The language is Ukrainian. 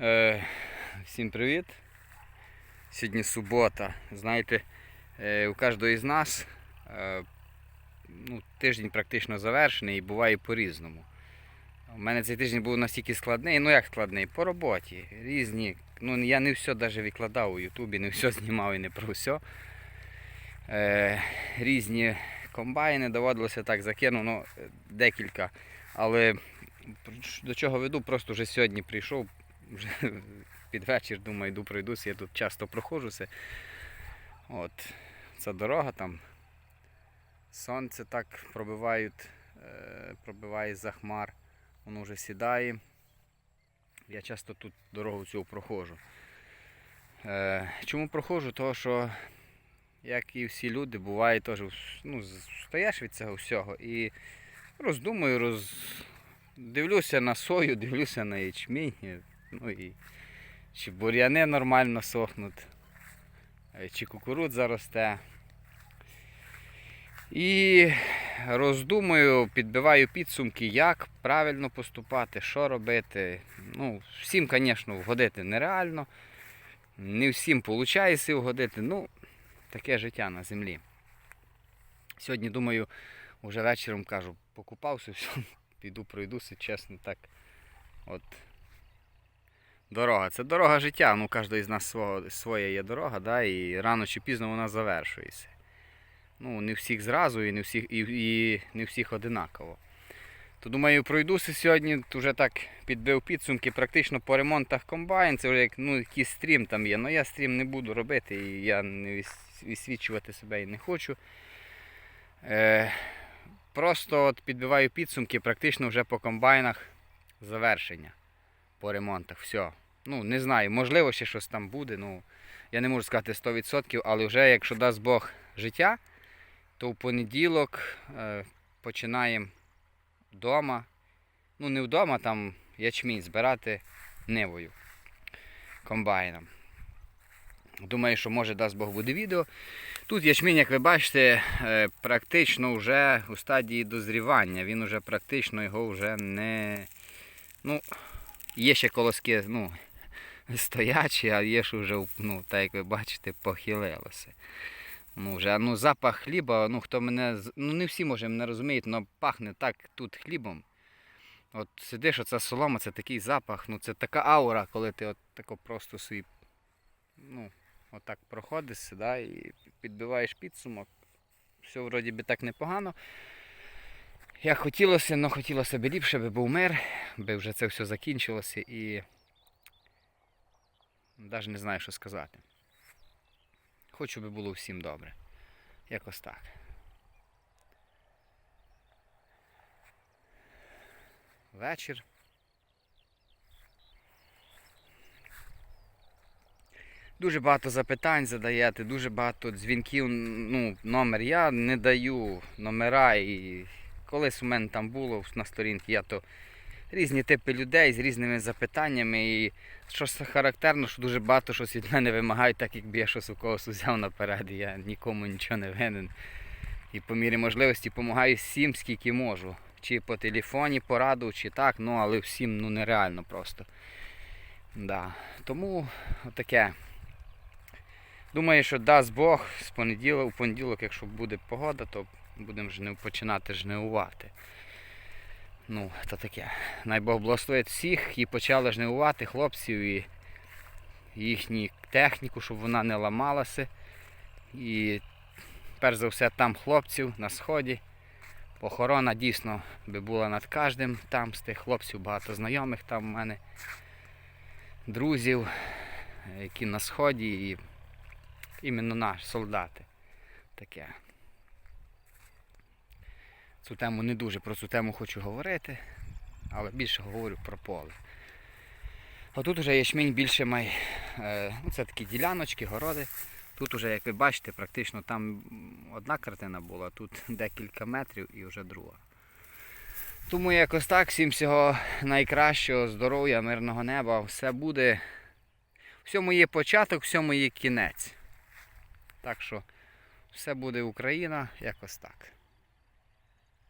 Е, всім привіт. Сьогодні субота. Знаєте, е, у кожного з нас е, ну, тиждень практично завершений і буває по-різному. У мене цей тиждень був настільки складний, ну як складний, по роботі. Різні. Ну, я не все навіть викладав у Ютубі, не все знімав і не про все. Е, різні комбайни доводилося так закинув, ну, декілька. Але до чого веду, просто вже сьогодні прийшов, вже під вечір, думаю, йду пройдуся, я тут часто проходжуся. От, ця дорога там. Сонце так пробивають, е, пробиває за хмар, воно вже сідає. Я часто тут дорогу цю проходжу. Е, чому проходжу? Тому що, як і всі люди, буває теж ну, стоїш від цього всього і роздумую, роз... дивлюся на сою, дивлюся на ячмінь, ну і чи бур'яни нормально сохнуть, е, чи кукурудза росте. І роздумую, підбиваю підсумки, як правильно поступати, що робити. Ну, всім, звісно, вгодити нереально. Не всім виходить вгодити. Ну, таке життя на землі. Сьогодні, думаю, вже вечором кажу, покупався, все, піду пройдуся, чесно так. От. Дорога. Це дорога життя. Ну, кожного з нас свого, своя є дорога, да, і рано чи пізно вона завершується. Ну, не всіх зразу і не всіх, і, і не всіх одинаково. То думаю, пройдуся сьогодні, вже так підбив підсумки практично по ремонтах комбайн. Це вже як ну, якийсь стрім там є. Ну я стрім не буду робити і я не висвічувати себе і не хочу. Е, Просто от підбиваю підсумки практично вже по комбайнах завершення по ремонтах. Все. Ну, не знаю, можливо, ще щось там буде. Ну, я не можу сказати 100%, але вже якщо дасть Бог життя, то в понеділок е, починаємо вдома. Ну, не вдома, там ячмінь збирати нивою комбайном. Думаю, що може дасть Бог буде відео. Тут ячмінь, як ви бачите, е, практично вже у стадії дозрівання. Він вже практично його вже не. Ну, Є ще колоски ну, стоячі, а є що вже, ну, так як ви бачите, похилилося. Ну, вже, ну, Запах хліба, ну хто мене. Ну не всі може мене розуміють, але пахне так тут хлібом. От сидиш, оця солома, це такий запах, ну це така аура, коли ти от тако просто свій. Ну, отак проходиш да, і підбиваєш підсумок. Все вроді би так непогано. Як хотілося, але хотілося б ліпше, би був мир, би вже це все закінчилося і навіть не знаю, що сказати. Хочу би було всім добре. Якось так. Вечір. Дуже багато запитань задаєте, дуже багато дзвінків, ну, номер. Я не даю номера і колись у мене там було на сторінці, я то різні типи людей з різними запитаннями. І що характерно, що дуже багато щось від мене вимагають, так якби я щось у когось взяв наперед. і Я нікому нічого не винен. І по мірі можливості допомагаю всім, скільки можу. Чи по телефоні пораду, чи так, ну але всім ну, нереально просто. Да. Тому таке. Думаю, що дасть Бог з понеділок, у понеділок, якщо буде погода, то будемо жнив, починати жнивувати. Ну, то таке. Най Бог благословить всіх і почали жнивувати хлопців і їхню техніку, щоб вона не ламалася. І перш за все там хлопців на сході. Похорона дійсно би була над кожним там з тих хлопців, багато знайомих там в мене, друзів, які на сході і іменно наші солдати. Таке. Цю тему не дуже про цю тему хочу говорити, але більше говорю про поле. А тут вже ячмінь більше має, е, ну це такі діляночки, городи. Тут вже, як ви бачите, практично там одна картина була, тут декілька метрів і вже друга. Тому якось так, всім всього найкращого, здоров'я, мирного неба, все буде. Всьому є початок, всьому є кінець. Так що все буде Україна, якось так.